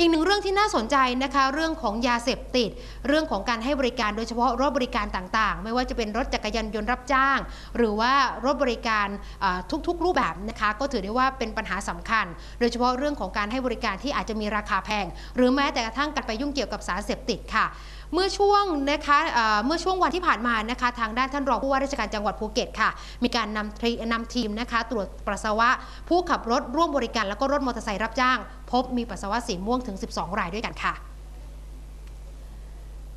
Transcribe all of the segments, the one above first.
อีกหนึ่งเรื่องที่น่าสนใจนะคะ เรื่องของยาเสพติด เรื่องของการให้บริการโดยเฉพาะรถบริการต่างๆ ไม่ว่าจะเป็นรถจักรยานยนต์รับจ้าง หรือว่ารถบริการทุกๆ รูปแบบนะคะ ก็ถือได้ว่าเป็นปัญหาสำคัญ โดยเฉพาะเรื่องของการให้บริการที่อาจจะมีราคาแพง หรือแม้แต่กระทั่งการไปยุ่งเกี่ยวกับสารเสพติดค่ะ เมื่อช่วงนะคะเอ่อเมื่อช่วงวันที่ผ่านมานะคะทางด้านท่านรองผู้ว่าราชการจังหวัดภูเก็ตค่ะ มีการนำทีนำทีมนะคะตรวจปัสสาวะ ผู้ขับรถร่วมบริการแล้วก็รถมอเตอร์ไซค์รับจ้าง พบมีปัสสาวะสีม่วงถึง 12 รายด้วยกันค่ะ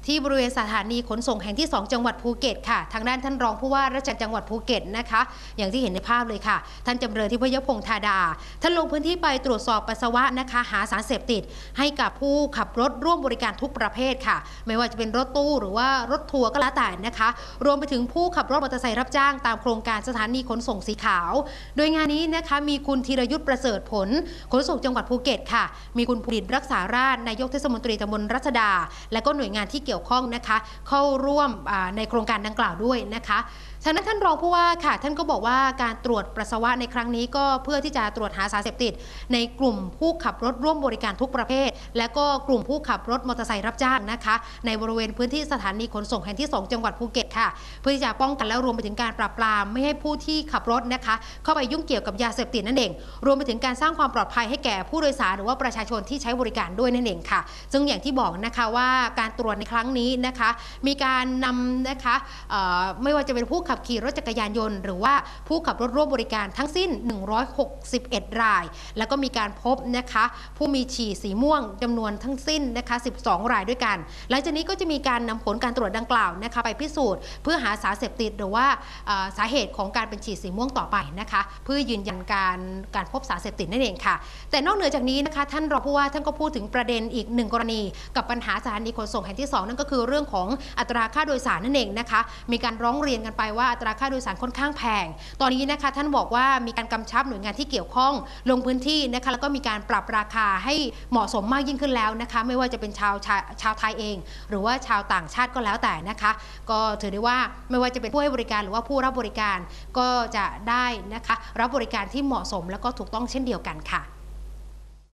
ที่บริเวณสถานีขนส่งแห่งที่ 2 จังหวัดภูเก็ตค่ะ ทางด้านท่านรองผู้ว่าราชการจังหวัดภูเก็ตนะคะ อย่างที่เห็นในภาพเลยค่ะ ท่านจำเริญที่พยพงษ์ธาดา ท่านลงพื้นที่ไปตรวจสอบปัสสาวะนะคะ หาสารเสพติด ให้กับผู้ขับรถร่วมบริการทุกประเภทค่ะ ไม่ว่าจะเป็นรถตู้หรือว่ารถทัวร์ก็แล้วแต่นะคะ รวมไปถึงผู้ขับรถมอเตอร์ไซค์รับจ้างตามโครงการสถานีขนส่งสีขาว โดยงานนี้นะคะมีคุณธีรยุทธ์ประเสริฐผล ขนส่งจังหวัดภูเก็ตค่ะ มีคุณภูริตรักษาราชนายกเทศมนตรีตำบลรัชดา และก็หน่วยงานที่เกี่ยวี่ยวข้องนะคะ เข้าร่วมในโครงการดังกล่าวด้วยนะคะฉะนั้นท่านรองผู้ว่าค่ะ ท่านก็บอกว่าการตรวจปัสสาวะในครั้งนี้ก็เพื่อที่จะตรวจหาสารเสพติด ในกลุ่มผู้ขับรถร่วมบริการทุกประเภท และก็กลุ่มผู้ขับรถมอเตอร์ไซค์รับจ้างนะคะ ในบริเวณพื้นที่สถานีขนส่งแห่งที่ 2 จังหวัดภูเก็ตค่ะ เพื่อที่จะป้องกันและรวมไปถึงการปราบปรามไม่ให้ผู้ที่ขับรถนะคะ เข้าไปยุ่งเกี่ยวกับยาเสพติดนั่นเอง รวมไปถึงการสร้างความปลอดภัยให้แก่ผู้โดยสารหรือว่าประชาชนที่ใช้บริการด้วยนั่นเองค่ะ ซึ่งอย่างที่บอกนะคะว่าการตรวจในครั้งทั้งนี้นะคะ มีการนำนะคะไม่ว่าจะเป็นผู้ขับขี่รถจักรยานยนต์ หรือว่าผู้ขับรถร่วมบริการทั้งสิ้น 161 ราย แล้วก็มีการพบนะคะผู้มีฉี่สีม่วงจำนวนทั้งสิ้นนะคะ 12 รายด้วยกัน หลังจากนี้ก็จะมีการนำผลการตรวจดังกล่าวนะคะไปพิสูจน์เพื่อหาสารเสพติดหรือว่าสาเหตุของการเป็นฉี่สีม่วงต่อไปนะคะ เพื่อยืนยันการการพบสารเสพติดนั่นเองค่ะ แต่นอกเหนือจากนี้นะคะท่านรองผู้ว่าท่านก็พูดถึงประเด็นอีกหนึ่งกรณี กับปัญหาสถานีขนส่งแห่งที่สองนั่นก็คือเรื่องของอัตราค่าโดยสารนั่นเองนะคะ มีการร้องเรียนกันไปว่าอัตราค่าโดยสารค่อนข้างแพง ตอนนี้นะคะท่านบอกว่ามีการกำชับหน่วยงานที่เกี่ยวข้องลงพื้นที่นะคะแล้วก็มีการปรับราคาให้เหมาะสมมากยิ่งขึ้นแล้วนะคะ ไม่ว่าจะเป็นชาวชาชาวไทยเอง หรือว่าชาวต่างชาติก็แล้วแต่นะคะ ก็ถือได้ว่าไม่ว่าจะเป็นผู้ให้บริการหรือว่าผู้รับบริการก็จะได้นะคะ รับบริการที่เหมาะสมแล้วก็ถูกต้องเช่นเดียวกันค่ะ